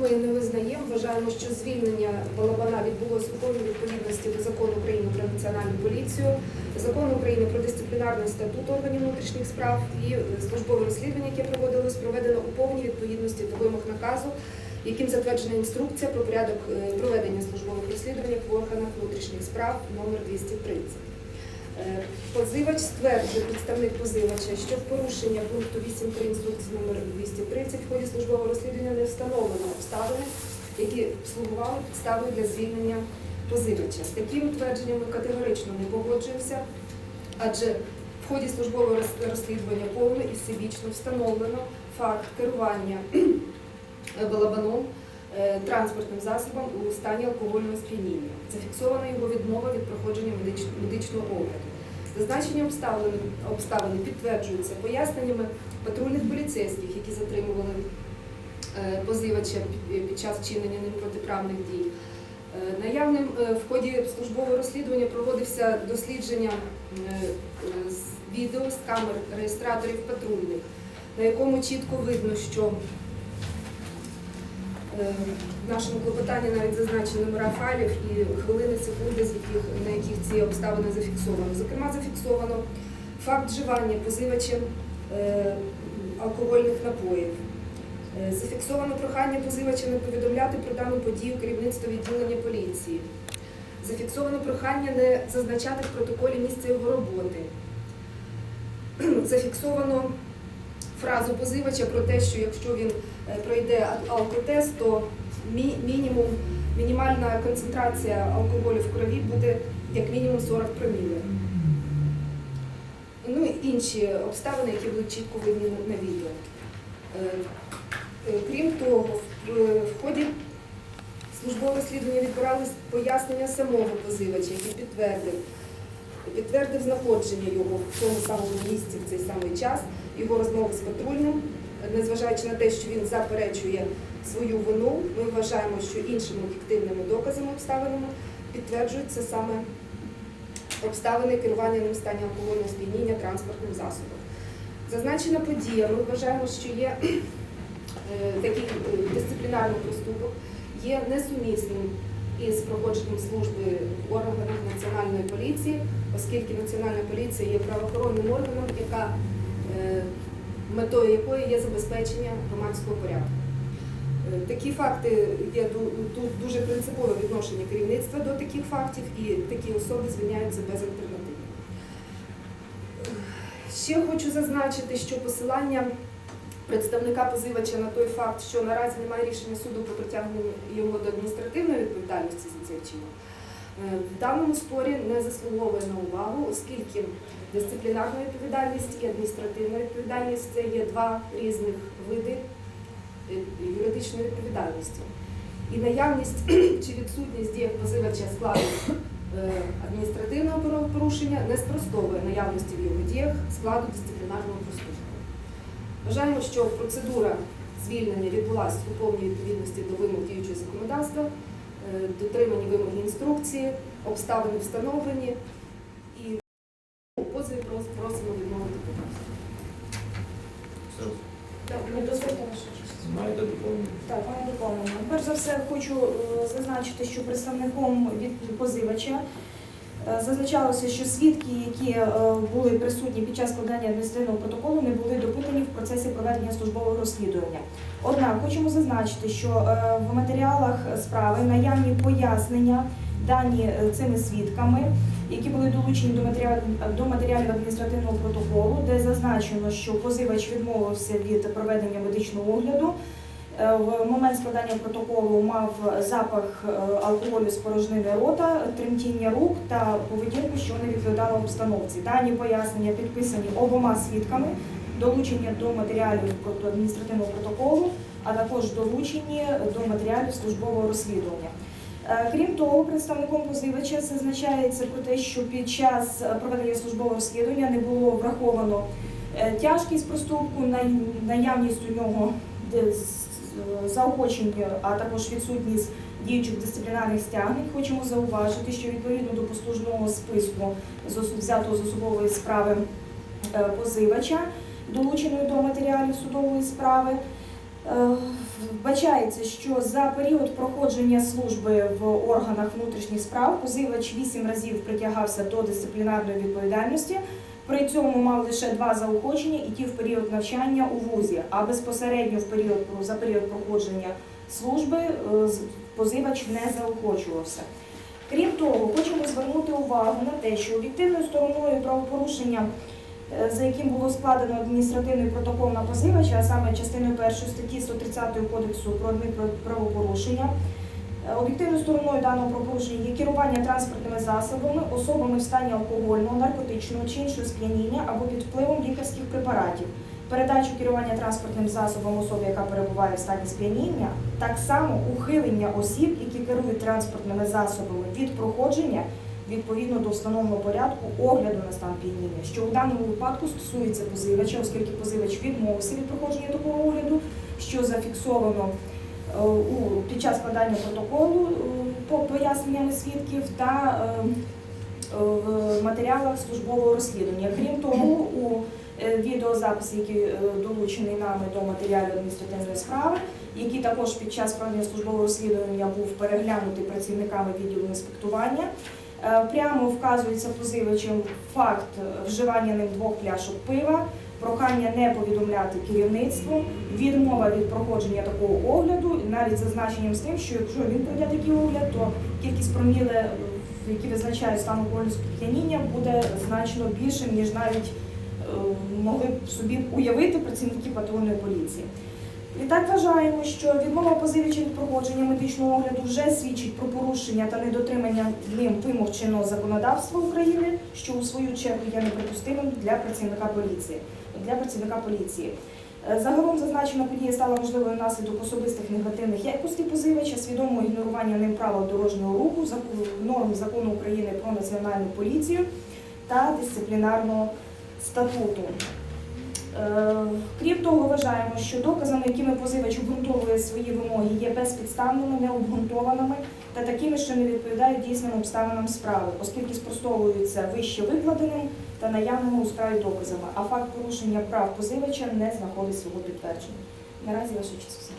ми не визнаємо. Вважаємо, що звільнення Балабана відбулося у повній відповідності до закону України про національну поліцію, закону України про дисциплінарний статут органів внутрішніх справ і службове розслідування, яке проводилось, проведено у повній відповідності до вимог наказу, яким затверджена інструкція про порядок е, проведення службових розслідувань в органах внутрішніх справ номер 230. Е, Позивач стверджує, представник позивача, що порушення пункту 8.3 інструкції номер 230 в ході службового розслідування не встановлено обставини, які слугували підставою для звільнення позивача. З таким твердженням категорично не погоджуємося, адже в ході службового розслідування повно і всебічно встановлено факт керування балабаном транспортним засобом у стані алкогольного сп'яніння. Зафіксована його відмова від проходження медичного огляду. Зазначені обставини, підтверджуються поясненнями патрульних поліцейських, які затримували е, позивача під- під час вчинення ним протиправних дій. Е, Наявним е, в ході службового розслідування проводився дослідження е, е, відео з камер реєстраторів патрульних, на якому чітко видно, що Е, В нашому клопотанні навіть зазначені номера файлів і хвилини, секунди, з яких, на яких ці обставини зафіксовано. Зокрема, зафіксовано факт вживання позивачем е, алкогольних напоїв. Е, Зафіксовано прохання позивача не повідомляти про дану подію керівництво відділення поліції. Зафіксовано прохання не зазначати в протоколі місце його роботи. Зафіксовано фразу позивача про те, що якщо він е, пройде алкотест, то мі- мінімум, мінімальна концентрація алкоголю в крові буде як мінімум 40 промілів. Ну і інші обставини, які будуть чітко видні на- відео. Е, е, Крім того, в- ході службового розслідування відбирались пояснення самого позивача, який підтвердив, підтвердив знаходження його в тому самому місці в цей самий час, його розмови з патрульним, незважаючи на те, що він заперечує свою вину, ми вважаємо, що іншими об'єктивними доказами, обставинами підтверджуються саме обставини керування ним стані алкогольного сп'яніння транспортним засобом. Зазначена подія, ми вважаємо, що є е, такий е, дисциплінарний проступок, є несумісним із проходженням служби в органах національної поліції, оскільки національна поліція є правоохоронним органом, яка е, метою якої є забезпечення громадського порядку. Е, Такі факти є тут дуже принципове відношення керівництва до таких фактів, і такі особи звільняються безальтернативно. Ще хочу зазначити, що посилання представника позивача на той факт, що наразі немає рішення суду про притягнення його до адміністративної відповідальності за цей вчинок, в даному спорі не заслуговує на увагу, оскільки дисциплінарна відповідальність і адміністративна відповідальність це є два різних види е, юридичної відповідальності. І наявність чи відсутність діях позивача складу е, адміністративного правопорушення не спростовує наявності в його діях складу дисциплінарного проступку. Вважаємо, що процедура звільнення відбулася у повній відповідності до вимог діючого законодавства, дотримані вимоги інструкції, обставини встановлені і у позові просимо відмовити. Маєте доповнення? Так, пане доповнення. Перш за все, хочу е, зазначити, що представником від позивача е, зазначалося, що свідки, які е, були присутні під час складання адміністративного протоколу, не були допитані в процесі проведення службового розслідування. Однак хочемо зазначити, що е, в матеріалах справи наявні пояснення дані е, цими свідками, які були долучені до матеріалів адміністративного протоколу, де зазначено, що позивач відмовився від проведення медичного огляду. Е, В момент складання протоколу мав запах е, алкоголю з порожнини рота, тремтіння рук та поведінку, що не відповідала обстановці. Дані пояснення підписані обома свідками, долучені до матеріалів адміністративного протоколу, а також долучені до матеріалів службового розслідування. Е, Крім того, представником позивача зазначається про те, що під час проведення службового розслідування не було враховано тяжкість проступку, наявність у нього де- з- а також відсутність діючих дисциплінарних стягнень. Хочемо зауважити, що відповідно до послужного списку взятого з особової справи е, позивача, долученої до матеріалів судової справи, Е, Вбачається, що за період проходження служби в органах внутрішніх справ позивач вісім разів притягався до дисциплінарної відповідальності. При цьому мав лише два заохочення і ті в період навчання у вузі, а безпосередньо в період за період проходження служби е, позивач не заохочувався. Крім того, хочемо звернути увагу на те, що об'єктивною стороною правопорушення, е, за яким було складено адміністративний протокол на позивача, а саме частиною першої статті 130 Кодексу про адмінправопорушення, е, об'єктивною стороною даного правопорушення є керування транспортними засобами, особами в стані алкогольного, наркотичного чи іншого сп'яніння або під впливом лікарських препаратів. Передачу керування транспортним засобом особі, яка перебуває в стані сп'яніння, так само ухилення осіб, які керують транспортними засобами від проходження відповідно до встановленого порядку огляду на стан п'яніння, що у даному випадку стосується позивача, оскільки позивач відмовився від проходження такого огляду, що зафіксовано е, під час складання протоколу е, по поясненнями свідків та е, е, в матеріалах службового розслідування. Крім того, у е, відеозаписі, який е, долучений нами до матеріалів адміністративної справи, який також під час проведення службового розслідування був переглянутий працівниками відділу інспектування. Е, Прямо вказується позивачем факт е, вживання ним двох пляшок пива, прохання не повідомляти керівництву, відмова від проходження такого огляду, навіть зазначенням з тим, що якщо він пройде такий огляд, то кількість проміле, е, які визначають стан алкогольного сп'яніння, буде значно більшим, ніж навіть е, могли б собі уявити працівники патрульної поліції. Відтак вважаємо, що відмова позивача від проходження медичного огляду вже свідчить про порушення та недотримання ним вимог чинного законодавства України, що у свою чергу є неприпустимим для працівника поліції. Для працівника поліції. Е, Загалом зазначена подія стала можливою внаслідок особистих негативних якостей позивача, свідомого ігнорування ним правил дорожнього руху, норм закону України про національну поліцію та дисциплінарного статуту. Е, Крім того, вважаємо, що доказами, якими позивач обґрунтовує свої вимоги, є безпідставними, необґрунтованими та такими, що не відповідають дійсним обставинам справи, оскільки спростовуються вище викладеним та наявними у справі доказами, а факт порушення прав позивача не знаходить свого підтвердження. Наразі ваше часу.